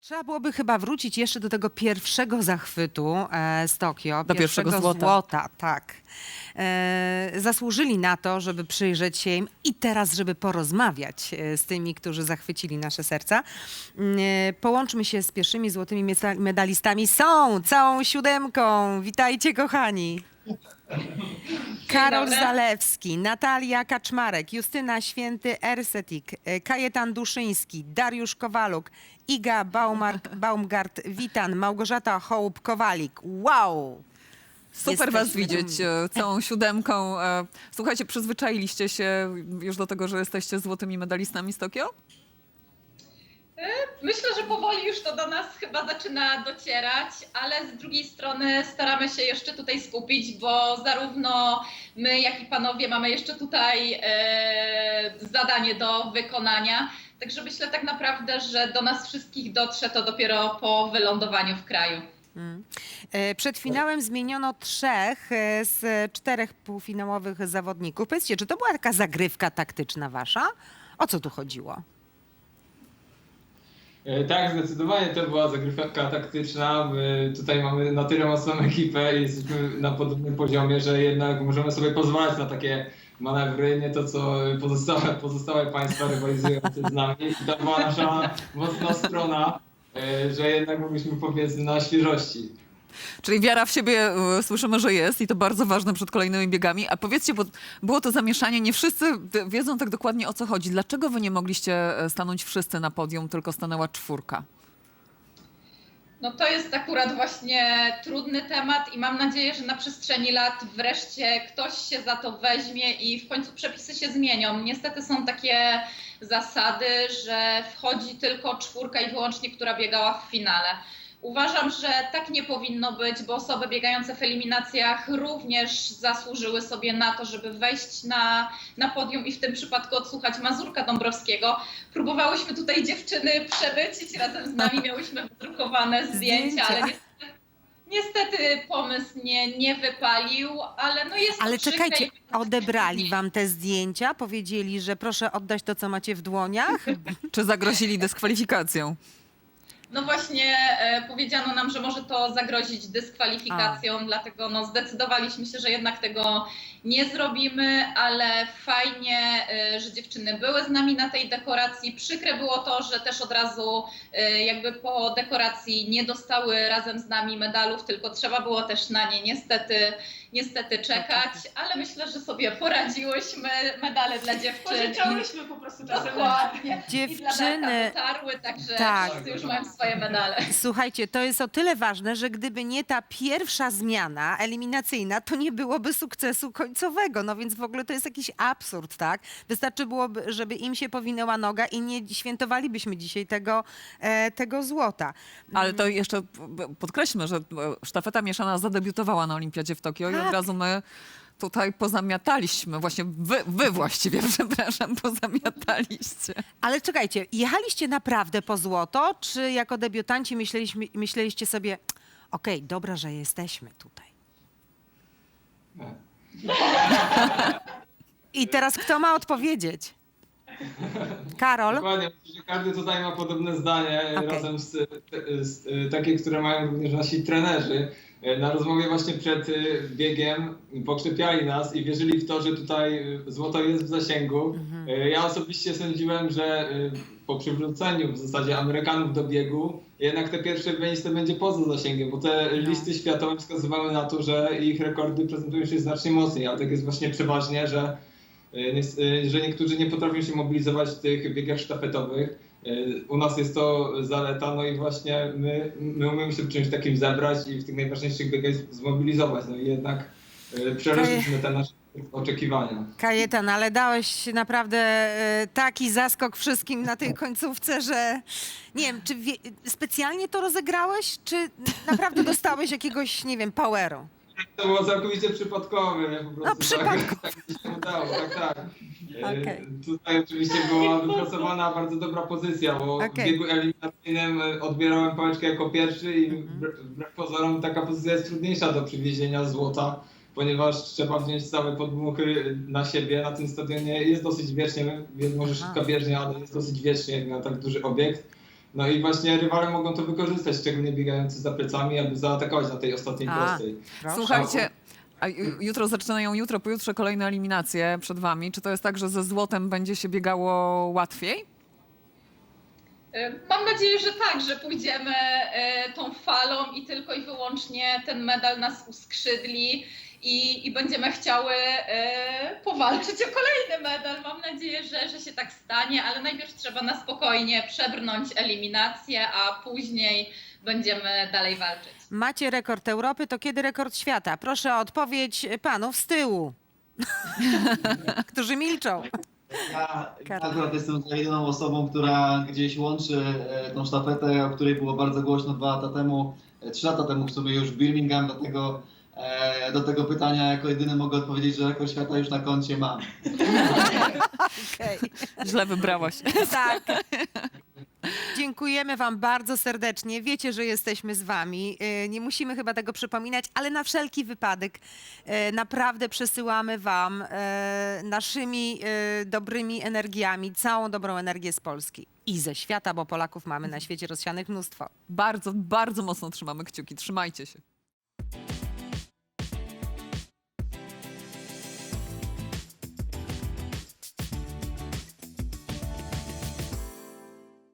Trzeba byłoby chyba wrócić jeszcze do tego pierwszego zachwytu e, z Tokio. Do pierwszego złota. złota tak. E, zasłużyli na to, żeby przyjrzeć się im i teraz, żeby porozmawiać e, z tymi, którzy zachwycili nasze serca. Mm, E, połączmy się z pierwszymi złotymi medalistami. Są całą siódemką. Witajcie, kochani. Karol dobry. Zalewski, Natalia Kaczmarek, Justyna Święty Ersetik, e, Kajetan Duszyński, Dariusz Kowaluk, Iga Baumar- Baumgart-Witan, Małgorzata Hołb-Kowalik. Wow! Super was Jesteśmy widzieć e, całą siódemką. E, Słuchajcie, przyzwyczailiście się już do tego, że jesteście złotymi medalistami z Tokio? Myślę, że powoli już to do nas chyba zaczyna docierać, ale z drugiej strony staramy się jeszcze tutaj skupić, bo zarówno my, jak i panowie mamy jeszcze tutaj e, zadanie do wykonania. Także myślę tak naprawdę, że do nas wszystkich dotrze to dopiero po wylądowaniu w kraju. Mm. E, Przed finałem zmieniono trzech e, z czterech półfinałowych zawodników. Powiedzcie, czy to była taka zagrywka taktyczna wasza? O co tu chodziło? E, Tak, zdecydowanie to była zagrywka taktyczna. My tutaj mamy na tyle mocną ekipę i jesteśmy na podobnym poziomie, że jednak możemy sobie pozwalać na takie manewry, nie to co pozostałe, pozostałe państwa rywalizujące z nami. I to była nasza mocna strona, e, że jednak mogliśmy powiedz na świeżości. Czyli wiara w siebie e, słyszymy, że jest i to bardzo ważne przed kolejnymi biegami. A powiedzcie, bo było to zamieszanie, nie wszyscy wiedzą tak dokładnie o co chodzi. Dlaczego wy nie mogliście e, stanąć wszyscy na podium, tylko stanęła czwórka? No to jest akurat właśnie trudny temat i mam nadzieję, że na przestrzeni lat wreszcie ktoś się za to weźmie i w końcu przepisy się zmienią. Niestety są takie zasady, że wchodzi tylko czwórka i wyłącznie, która biegała w finale. Uważam, że tak nie powinno być, bo osoby biegające w eliminacjach również zasłużyły sobie na to, żeby wejść na, na podium i w tym przypadku odsłuchać Mazurka Dąbrowskiego. Próbowałyśmy tutaj dziewczyny przebycić razem z nami, miałyśmy wydrukowane zdjęcia, ale niestety, niestety pomysł nie, nie wypalił, ale no jest Ale przykre czekajcie, odebrali wam te zdjęcia? Powiedzieli, że proszę oddać to, co macie w dłoniach? Czy zagrozili dyskwalifikacją? No właśnie e, powiedziano nam, że może to zagrozić dyskwalifikacją, dlatego no, zdecydowaliśmy się, że jednak tego nie zrobimy, ale fajnie, e, że dziewczyny były z nami na tej dekoracji. Przykre było to, że też od razu e, jakby po dekoracji nie dostały razem z nami medalów, tylko trzeba było też na nie niestety, niestety czekać, ale myślę, że sobie poradziłyśmy. Medale dla dziewczyn. Pożyczałyśmy po prostu czasem. Dokładnie. I dla Dziewczyny, dotarły, także Tak. wszyscy już mają swoje medale. Słuchajcie, to jest o tyle ważne, że gdyby nie ta pierwsza zmiana eliminacyjna, to nie byłoby sukcesu końcowego. No więc w ogóle to jest jakiś absurd, tak? Wystarczy byłoby, żeby im się powinęła noga i nie świętowalibyśmy dzisiaj tego, e, tego złota. Ale to jeszcze p- podkreślmy, że e, sztafeta mieszana zadebiutowała na Olimpiadzie w Tokio i Tak. od razu my tutaj pozamiataliśmy. Właśnie wy, wy właściwie, przepraszam, pozamiataliście. Ale czekajcie, jechaliście naprawdę po złoto, czy jako debiutanci myśleliśmy, myśleliście sobie, okej, dobra, że jesteśmy tutaj. I teraz kto ma odpowiedzieć? Karol? Dokładnie, myślę, że każdy tutaj ma podobne zdanie, Okej. razem z, z, z takie, które mają również nasi trenerzy. Na rozmowie właśnie przed y, biegiem pokrzepiali nas i wierzyli w to, że tutaj y, złoto jest w zasięgu. Mhm. Y, Ja osobiście sądziłem, że y, po przywróceniu w zasadzie Amerykanów do biegu, jednak te pierwsze miejsce będzie poza zasięgiem, bo te No. listy światowe wskazywały na to, że ich rekordy prezentują się znacznie mocniej, a tak jest właśnie przeważnie, że że niektórzy nie potrafią się mobilizować w tych biegach sztafetowych. Y, U nas jest to zaleta, no i właśnie my, my umiemy się czymś takim zebrać i w tych najważniejszych biegach zmobilizować. No i jednak y, przerośliśmy te nasze oczekiwania. Kajetan, ale dałeś naprawdę e, taki zaskok wszystkim na tej końcówce, że nie wiem, czy wie, specjalnie to rozegrałeś, czy naprawdę dostałeś jakiegoś, nie wiem, poweru? To było całkowicie przypadkowe, nie? Po prostu No, przypadkowe. Tak, tak się udało, tak, tak. Y, Okej. Tutaj oczywiście była wypracowana bardzo dobra pozycja, bo Okej. w biegu eliminacyjnym y, odbierałem pałeczkę jako pierwszy i Mhm. wbre- wbrew pozorom taka pozycja jest trudniejsza do przywiezienia złota, ponieważ trzeba wziąć całe podmuchy na siebie. Na tym stadionie jest dosyć wiecznie, jest może szybka bieżnia, ale jest dosyć wiecznie na tak duży obiekt. No i właśnie rywale mogą to wykorzystać, szczególnie biegający za plecami, aby zaatakować na tej ostatniej A. prostej. Proszę. Słuchajcie, a ju- jutro zaczynają, jutro, pojutrze kolejne eliminacje przed wami. Czy to jest tak, że ze złotem będzie się biegało łatwiej? Y, Mam nadzieję, że tak, że pójdziemy y, tą falą i tylko i wyłącznie ten medal nas uskrzydli i, i będziemy chciały y, powalczyć o kolejny medal. Mam nadzieję, że, że się tak stanie, ale najpierw trzeba na spokojnie przebrnąć eliminację, a później będziemy dalej walczyć. Macie rekord Europy, to kiedy rekord świata? Proszę o odpowiedź panów z tyłu, którzy milczą. Ja Karol. akurat jestem tą jedyną osobą, która gdzieś łączy e, tą sztafetę, o której było bardzo głośno dwa lata temu, e, trzy lata temu w sumie już w Birmingham, dlatego e, do tego pytania jako jedyny mogę odpowiedzieć, że rekord świata już na koncie mam. Okej. Źle wybrałaś. Tak. Dziękujemy Wam bardzo serdecznie. Wiecie, że jesteśmy z Wami. E, Nie musimy chyba tego przypominać, ale na wszelki wypadek e, naprawdę przesyłamy Wam e, naszymi e, dobrymi energiami, całą dobrą energię z Polski i ze świata, bo Polaków mamy na świecie rozsianych mnóstwo. Bardzo, bardzo mocno trzymamy kciuki. Trzymajcie się.